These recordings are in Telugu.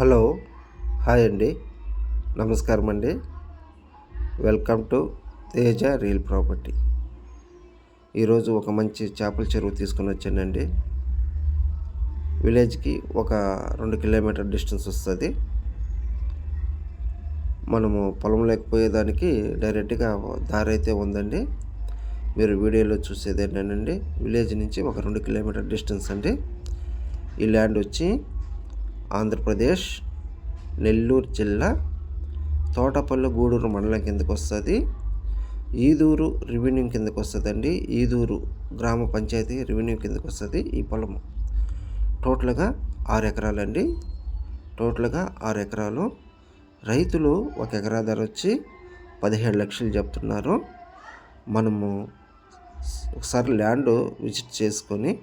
హలో హాయ్ అండి. నమస్కారం అండి. Welcome to Teja real property. ఈరోజు ఒక మంచి చేపల చెరువు తీసుకుని వచ్చానండి. విలేజ్కి ఒక రెండు కిలోమీటర్ డిస్టెన్స్ వస్తుంది. మనము పొలం లేకపోయేదానికి డైరెక్ట్గా దారి అయితే ఉందండి. మీరు వీడియోలో చూసేది ఏంటండి విలేజ్ నుంచి ఒక రెండు కిలోమీటర్ డిస్టెన్స్ అండి. ఈ ల్యాండ్ వచ్చి ఆంధ్రప్రదేశ్ నెల్లూరు జిల్లా తోటపల్లి గూడూరు మండలం కిందకు వస్తుంది. ఈదూరు రెవెన్యూ కిందకు వస్తుందండి. ఈదూరు గ్రామ పంచాయతీ రెవెన్యూ కిందకు వస్తుంది. ఈ పొలము టోటల్గా ఆరు ఎకరాలండి. టోటల్గా ఆరు ఎకరాలు. రైతులు ఒక ఎకరా ధర వచ్చి పదిహేడు లక్షలు చెప్తున్నారు. మనము ఒకసారి ల్యాండ్ విజిట్ చేసుకొని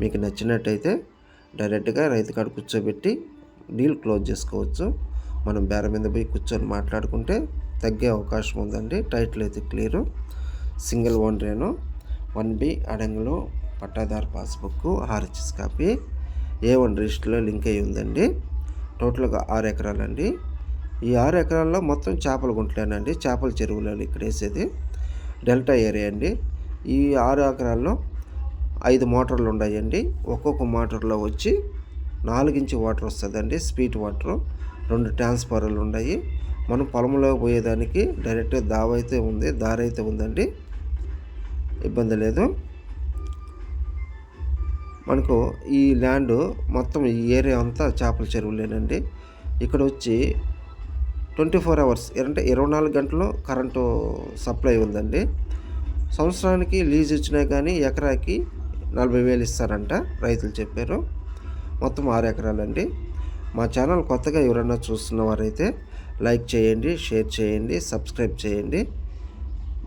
మీకు నచ్చినట్టయితే డైరెక్ట్గా రైతు కాడ కూర్చోబెట్టి డీల్ క్లోజ్ చేసుకోవచ్చు. మనం బేర మీద పోయి కూర్చొని మాట్లాడుకుంటే తగ్గే అవకాశం ఉందండి. టైటిల్ అయితే క్లియరు. సింగిల్ ఓనరేను. వన్ బి అడంగులు పట్టాదారు passbook RHS copy. A one రిజిస్టర్లో లింక్ అయి ఉందండి. టోటల్గా ఆరు ఎకరాలండి. ఈ ఆరు ఎకరాల్లో మొత్తం చేపల గుంటలేనండి. చేపల చెరువులలో ఇక్కడ వేసేది. డెల్టా ఏరియా అండి. ఈ ఆరు ఎకరాల్లో ఐదు మోటార్లు ఉన్నాయండి ఒక్కొక్క మోటార్లో వచ్చి నాలుగించి వాటర్ వస్తుందండి. స్పీడ్ వాటర్ రెండు ట్రాన్స్ఫార్మర్లు ఉన్నాయి మనం పొలంలో పోయేదానికి డైరెక్ట్ దావ అయితే ఉంది దారి అయితే ఉందండి. ఇబ్బంది లేదు. మనకు ఈ ల్యాండ్ మొత్తం ఈ ఏరియా అంతా చేపల చెరువులేనండి. ఇక్కడ వచ్చి ట్వంటీ ఫోర్ అవర్స్ అంటే ఇరవై నాలుగు గంటలు కరెంటు సప్లై ఉందండి. సంవత్సరానికి లీజ్ ఇచ్చినా కానీ ఎకరాకి నలభై వేలు ఇస్తారంట రైతులు చెప్పారు. మొత్తం ఆరు ఎకరాలండి. మా ఛానల్ కొత్తగా ఎవరైనా చూస్తున్న వారైతే లైక్ చేయండి షేర్ చేయండి సబ్స్క్రైబ్ చేయండి.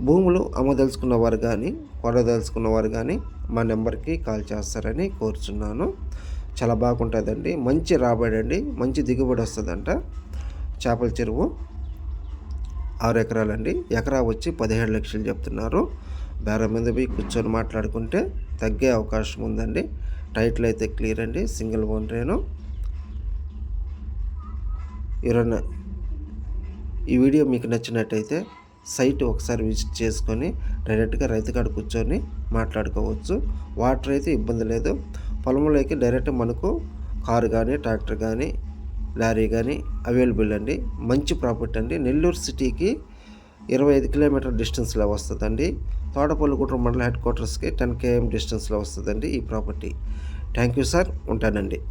భూములు అమ్మదలుచుకున్న వారు కానీ కొనదలుచుకున్న వారు కానీ మా నెంబర్కి కాల్ చేస్తారని కోరుచున్నాను. చాలా బాగుంటుందండి. మంచి రాబడి అండి. మంచి దిగుబడి వస్తుందంట. చేపల చెరువు ఆరు ఎకరాలండి. ఎకరా వచ్చి పదిహేడు లక్షలు చెప్తున్నారు. బేరం మీద పోయి కూర్చొని మాట్లాడుకుంటే తగ్గే అవకాశం ఉందండి. టైటిల్ అయితే క్లియర్ అండి. సింగిల్ ఓనరేను. ఎవరన్నా ఈ వీడియో మీకు నచ్చినట్టయితే సైట్ ఒకసారి విజిట్ చేసుకొని డైరెక్ట్గా రైతు కాడ కూర్చొని మాట్లాడుకోవచ్చు. వాటర్ అయితే ఇబ్బంది లేదు. పొలంలోకి డైరెక్ట్ మనకు కారు కానీ ట్రాక్టర్ కానీ లారీ కానీ అవైలబుల్ అండి. మంచి ప్రాపర్టీ అండి. నెల్లూరు సిటీకి ఇరవై ఐదు కిలోమీటర్ డిస్టెన్స్లో వస్తుందండి. తోటపల్లిగుట్ర మండల హెడ్ క్వార్టర్స్కి టెన్ కేఎం డిస్టెన్స్లో వస్తుందండి ఈ ప్రాపర్టీ. Thank you sir. ఉంటానండి.